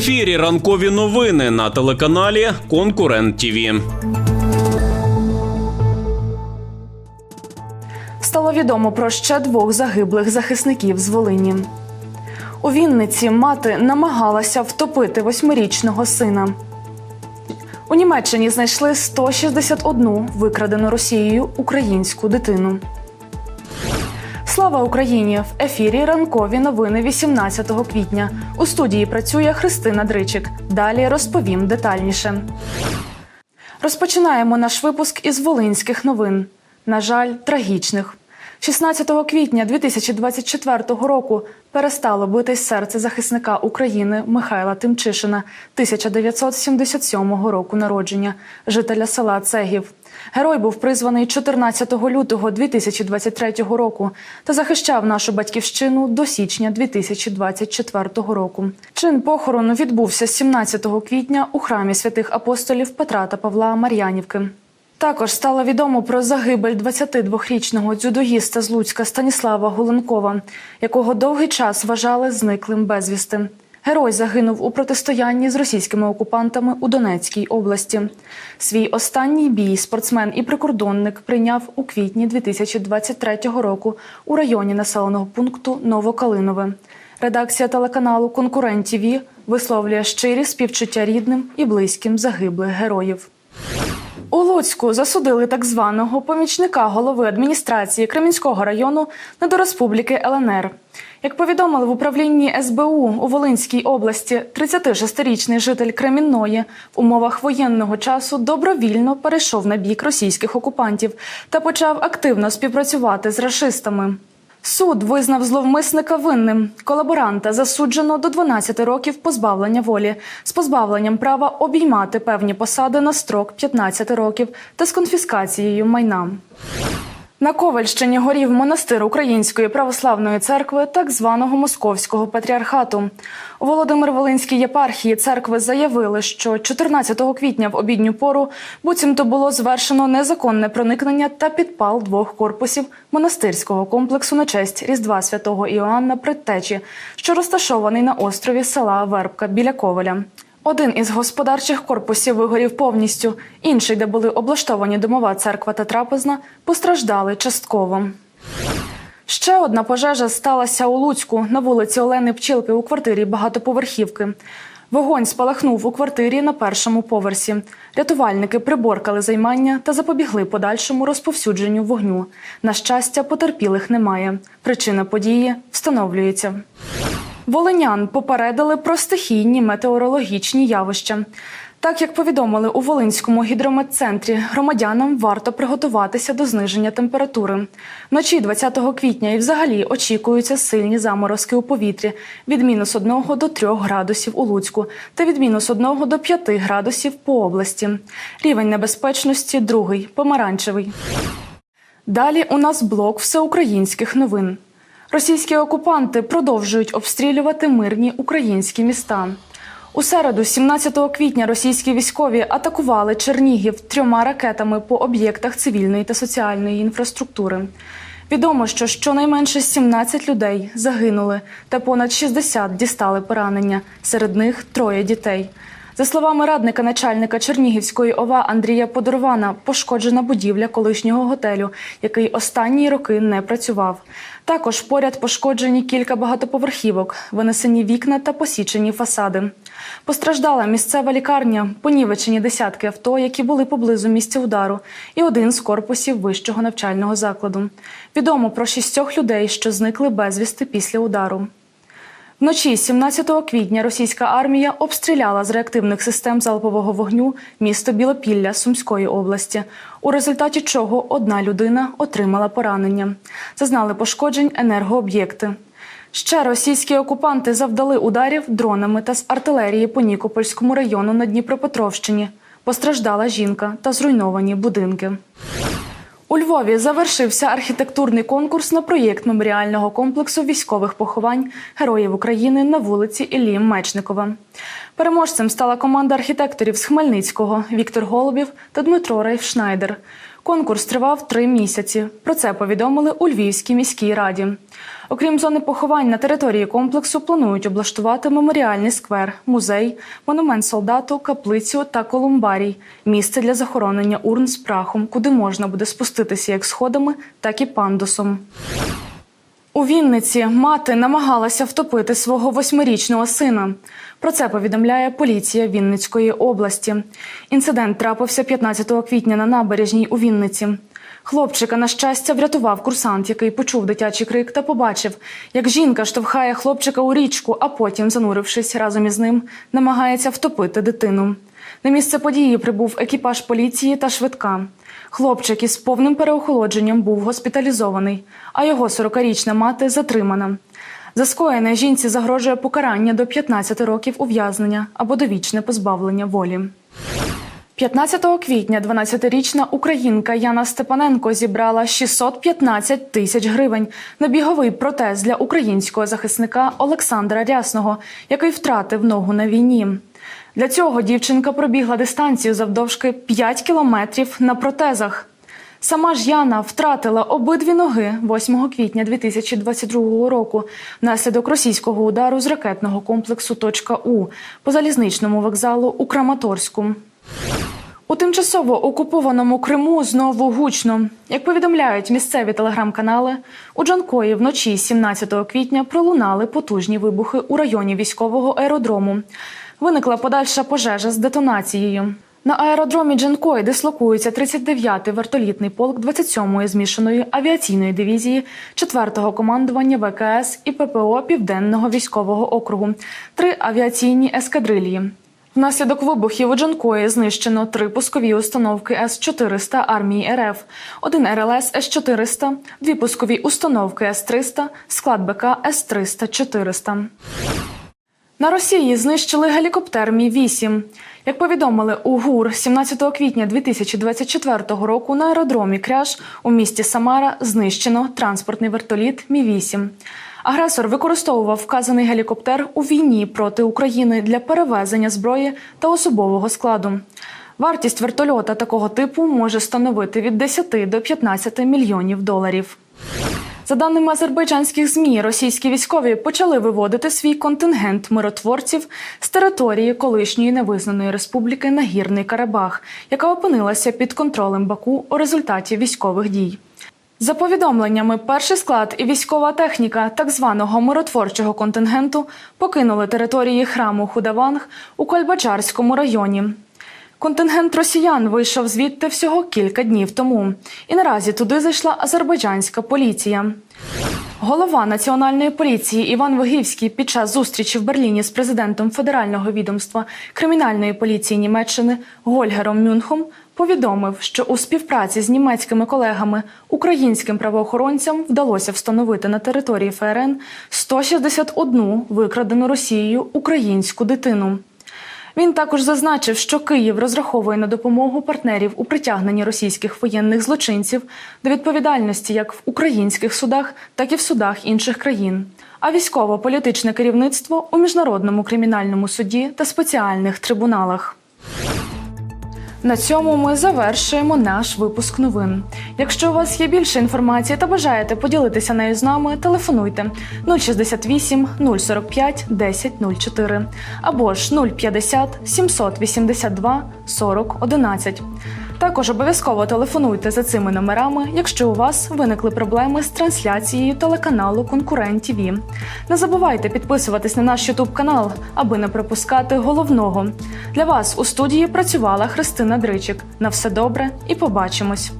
ефірі ранкові новини на телеканалі Конкурент ТІВІ. Стало відомо про ще двох загиблих захисників з Волині. У Вінниці мати намагалася втопити восьмирічного сина. У Німеччині знайшли 161 викрадену Росією українську дитину. Слава Україні! В ефірі ранкові новини 18 квітня. У студії працює Христина Дричик. Далі розповім детальніше. Розпочинаємо наш випуск із волинських новин. На жаль, трагічних. 16 квітня 2024 року перестало битись серце захисника України Михайла Тимчишина 1977 року народження, жителя села Цегів. Герой був призваний 14 лютого 2023 року та захищав нашу батьківщину до січня 2024 року. Чин похорону відбувся 17 квітня у храмі святих апостолів Петра та Павла Мар'янівки. Також стало відомо про загибель 22-річного дзюдоїста з Луцька Станіслава Гуленкова, якого довгий час вважали зниклим безвісти. Герой загинув у протистоянні з російськими окупантами у Донецькій області. Свій останній бій спортсмен і прикордонник прийняв у квітні 2023 року у районі населеного пункту Новокалинове. Редакція телеканалу Конкурент ТІВІ висловлює щирі співчуття рідним і близьким загиблих героїв. У Луцьку засудили так званого помічника голови адміністрації Кремінського району Недореспубліки ЛНР. Як повідомили в управлінні СБУ у Волинській області, 36-річний житель Кремінної в умовах воєнного часу добровільно перейшов на бік російських окупантів та почав активно співпрацювати з рашистами. Суд визнав зловмисника винним. Колаборанта засуджено до 12 років позбавлення волі з позбавленням права обіймати певні посади на строк 15 років та з конфіскацією майна. На Ковальщині горів монастир Української православної церкви так званого московського патріархату. У Володимир-Волинській єпархії церкви заявили, що 14 квітня в обідню пору буцімто було звершено незаконне проникнення та підпал двох корпусів монастирського комплексу на честь Різдва святого Іоанна Предтечі, що розташований на острові села Вербка біля Коваля. Один із господарчих корпусів вигорів повністю, інший, де були облаштовані домова церква та трапезна, постраждали частково. Ще одна пожежа сталася у Луцьку на вулиці Олени Пчілки у квартирі багатоповерхівки. Вогонь спалахнув у квартирі на першому поверсі. Рятувальники приборкали займання та запобігли подальшому розповсюдженню вогню. На щастя, потерпілих немає. Причина події встановлюється. Волинян попередили про стихійні метеорологічні явища. Так як повідомили у Волинському гідрометцентрі, громадянам варто приготуватися до зниження температури. Вночі 20 квітня і взагалі очікуються сильні заморозки у повітрі від мінус 1 до 3 градусів у Луцьку та від мінус 1 до 5 градусів по області. Рівень небезпечності другий помаранчевий. Далі у нас блок всеукраїнських новин. Російські окупанти продовжують обстрілювати мирні українські міста. У середу, 17 квітня, російські військові атакували Чернігів трьома ракетами по об'єктах цивільної та соціальної інфраструктури. Відомо, що щонайменше 17 людей загинули, та понад 60 дістали поранення. Серед них троє дітей. За словами радника начальника Чернігівської ОВА Андрія Подорвана, пошкоджена будівля колишнього готелю, який останні роки не працював. Також поряд пошкоджені кілька багатоповерхівок, винесені вікна та посічені фасади. Постраждала місцева лікарня, понівечені десятки авто, які були поблизу місця удару, і один з корпусів вищого навчального закладу. Відомо про шістьох людей, що зникли безвісти після удару. Вночі 17 квітня російська армія обстріляла з реактивних систем залпового вогню місто Білопілля Сумської області, у результаті чого одна людина отримала поранення. Зазнали пошкоджень енергооб'єкти. Ще російські окупанти завдали ударів дронами та з артилерії по Нікопольському району на Дніпропетровщині. Постраждала жінка та зруйновані будинки. У Львові завершився архітектурний конкурс на проєкт меморіального комплексу військових поховань героїв України на вулиці Іллі Мечникова. Переможцем стала команда архітекторів з Хмельницького Віктор Голубів та Дмитро Рейфшнайдер. Конкурс тривав три місяці. Про це повідомили у Львівській міській раді. Окрім зони поховань на території комплексу, планують облаштувати меморіальний сквер, музей, монумент солдату, каплицю та колумбарій місце для захоронення урн з прахом, куди можна буде спуститися як сходами, так і пандусом. У Вінниці мати намагалася втопити свого восьмирічного сина. Про це повідомляє поліція Вінницької області. Інцидент трапився 15 квітня на набережній у Вінниці. Хлопчика, на щастя, врятував курсант, який почув дитячий крик та побачив, як жінка штовхає хлопчика у річку, а потім, занурившись разом із ним, намагається втопити дитину. На місце події прибув екіпаж поліції та швидка. Хлопчик із повним переохолодженням був госпіталізований, а його 40-річна мати затримана. За скоєне жінці загрожує покарання до 15 років ув'язнення або довічне позбавлення волі. 15 квітня 12-річна українка Яна Степаненко зібрала 615 тисяч гривень на біговий протез для українського захисника Олександра Рясного, який втратив ногу на війні. Для цього дівчинка пробігла дистанцію завдовжки 5 кілометрів на протезах. Сама ж Яна втратила обидві ноги 8 квітня 2022 року внаслідок російського удару з ракетного комплексу «Точка У» по залізничному вокзалу у Краматорську. У тимчасово окупованому Криму знову гучно. Як повідомляють місцеві телеграм-канали, у Джанкої вночі 17 квітня пролунали потужні вибухи у районі військового аеродрому. Виникла подальша пожежа з детонацією. На аеродромі Джанкої дислокується 39-й вертолітний полк 27-ї змішаної авіаційної дивізії 4-го командування ВКС і ППО Південного військового округу, три авіаційні ескадрилії. Внаслідок вибухів у Джанкої знищено три пускові установки С-400 армії РФ, один РЛС С-400, дві пускові установки С-300, склад БК С-300-400. На Росії знищили гелікоптер Мі-8. Як повідомили у ГУР 17 квітня 2024 року на аеродромі Кряж у місті Самара знищено транспортний вертоліт Мі-8. Агресор використовував вказаний гелікоптер у війні проти України для перевезення зброї та особового складу. Вартість вертольота такого типу може становити від 10 до 15 мільйонів доларів. За даними азербайджанських змі, російські військові почали виводити свій контингент миротворців з території колишньої невизнаної республіки Нагірний Карабах, яка опинилася під контролем Баку у результаті військових дій. За повідомленнями, перший склад і військова техніка так званого миротворчого контингенту покинули території храму Худаванг у Кольбачарському районі. Контингент росіян вийшов звідти всього кілька днів тому, і наразі туди зайшла азербайджанська поліція. Голова національної поліції Іван Вигівський під час зустрічі в Берліні з президентом федерального відомства кримінальної поліції Німеччини Гольгером Мюнхом повідомив, що у співпраці з німецькими колегами українським правоохоронцям вдалося встановити на території ФРН 161 викрадену Росією українську дитину. Він також зазначив, що Київ розраховує на допомогу партнерів у притягненні російських воєнних злочинців до відповідальності як в українських судах, так і в судах інших країн. А військово-політичне керівництво у міжнародному кримінальному суді та спеціальних трибуналах. На цьому ми завершуємо наш випуск новин. Якщо у вас є більше інформації та бажаєте поділитися нею з нами, телефонуйте 068 045 1004 або ж 050 782 40 11. Також обов'язково телефонуйте за цими номерами, якщо у вас виникли проблеми з трансляцією телеканалу Конкурент ТВ. Не забувайте підписуватись на наш Ютуб канал, аби не пропускати головного. Для вас у студії працювала Христина Дричик. На все добре і побачимось.